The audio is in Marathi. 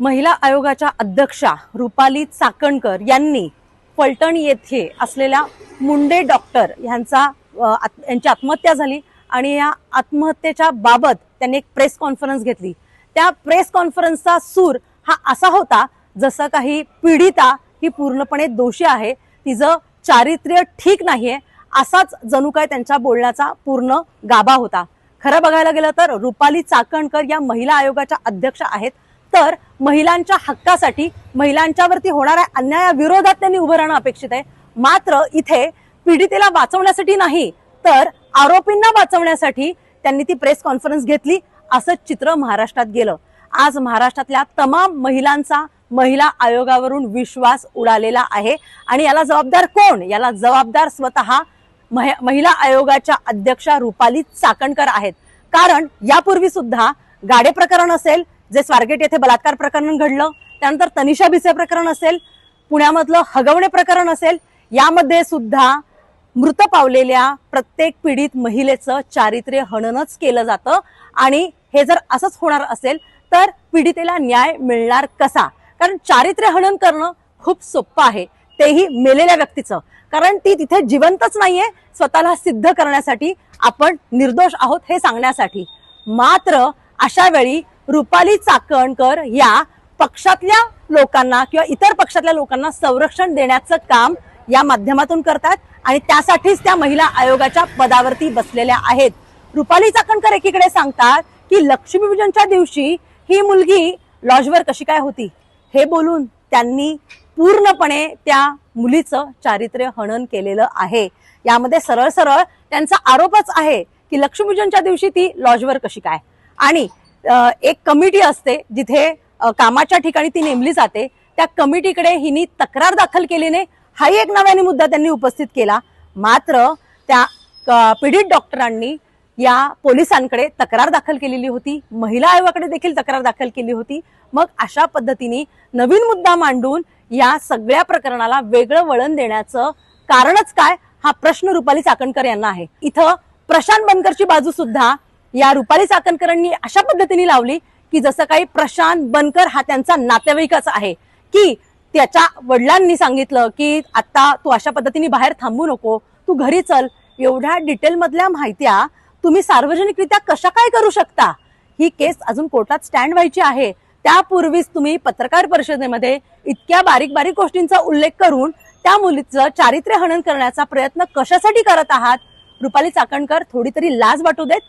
महिला आयोगाच्या अध्यक्षा रुपाली चाकणकर यांनी फलटण येथे असलेल्या मुंडे डॉक्टर यांचा यांची आत्महत्या झाली आणि या आत्महत्येच्या बाबत त्यांनी एक प्रेस कॉन्फरन्स घेतली. त्या प्रेस कॉन्फरन्सचा सूर हा असा होता जसं काही पीडिता ही पूर्णपणे दोषी आहे तिचं चारित्र्य ठीक नाहीये असाच जणू काय त्यांच्या बोलण्याचा पूर्ण गाभा होता. खरं बघायला गेलं तर रुपाली चाकणकर या महिला आयोगाच्या अध्यक्ष आहेत. तर महिलांच्या हक्कासाठी महिलांच्यावरती होणाऱ्या अन्यायाविरोधात त्यांनी उभं राहणं अपेक्षित आहे. मात्र इथे पीडितेला वाचवण्यासाठी नाही तर आरोपींना वाचवण्यासाठी त्यांनी ती प्रेस कॉन्फरन्स घेतली असं चित्र महाराष्ट्रात गेलं. आज महाराष्ट्रातल्या तमाम महिलांचा महिला आयोगावरून विश्वास उडालेला आहे. आणि याला जबाबदार कोण? याला जबाबदार स्वतः महिला आयोगाच्या अध्यक्षा रुपाली चाकणकर आहेत. कारण यापूर्वी सुद्धा गाडे प्रकरण असेल जे स्वारगेट येथे बलात्कार प्रकरण घडलं त्यानंतर तनिषा भिसे प्रकरण असेल पुण्यामधलं हगवणे प्रकरण असेल यामध्ये सुद्धा मृत पावलेल्या प्रत्येक पीडित महिलेचं चारित्र्य हननच केलं जातं. आणि हे जर असंच होणार असेल तर पीडितेला न्याय मिळणार कसा? कारण चारित्र्य हनन करणं खूप सोपं आहे. तेही मेलेल्या व्यक्तीचं. कारण ती तिथे जिवंतच नाहीये स्वतःला सिद्ध करण्यासाठी आपण निर्दोष आहोत हे सांगण्यासाठी. मात्र अशा वेळी रुपाली चाकणकर या पक्षातल्या लोकांना किंवा इतर पक्षातल्या लोकांना संरक्षण देण्याचं काम या माध्यमातून करतात आणि त्यासाठीच त्या महिला आयोगाच्या पदावरती बसलेल्या आहेत. रुपाली चाकणकर एकीकडे सांगतात की लक्ष्मीपूजनच्या दिवशी ही मुलगी लॉजवर कशी काय होती? हे बोलून त्यांनी पूर्णपणे त्या मुलीचं चारित्र्य हनन केलेलं आहे. यामध्ये सरळ सरळ त्यांचा आरोपच आहे की लक्ष्मीपूजनच्या दिवशी ती लॉजवर कशी काय? आणि एक कमिटी असते जिथे कामाच्या ठिकाणी ती नेमली जाते. त्या कमिटीकडे हिनी तक्रार दाखल केली नाही हाही एक नव्याने मुद्दा त्यांनी उपस्थित केला. मात्र त्या पीडित डॉक्टरांनी या पोलिसांकडे तक्रार दाखल केलेली होती. महिला आयोगाकडे देखील तक्रार दाखल केली होती. मग अशा पद्धतीने नवीन मुद्दा मांडून या सगळ्या प्रकरणाला वेगळं वळण देण्याचं कारणच काय? हा प्रश्न रुपाली चाकणकर यांना आहे. इथं प्रशांत बनकरची बाजू सुद्धा या रुपाली चाकणकरांनी अशा पद्धतीने लावली की जसं काही प्रशांत बनकर हा त्यांचा नातेवाईकच आहे. की त्याच्या वडिलांनी सांगितलं की आता तू अशा पद्धतीने बाहेर थांबू नको तू घरी चल. एवढ्या डिटेल मधल्या माहित्या तुम्ही सार्वजनिकरित्या कशा काय करू शकता? ही केस अजून कोर्टात स्टँड व्हायची आहे. त्यापूर्वीच तुम्ही पत्रकार परिषदेमध्ये इतक्या बारीक बारीक गोष्टींचा उल्लेख करून त्या मुलीचं चारित्र्य हनन करण्याचा प्रयत्न कशासाठी करत आहात? रुपाली चाकणकर थोडी तरी लाज वाटू देत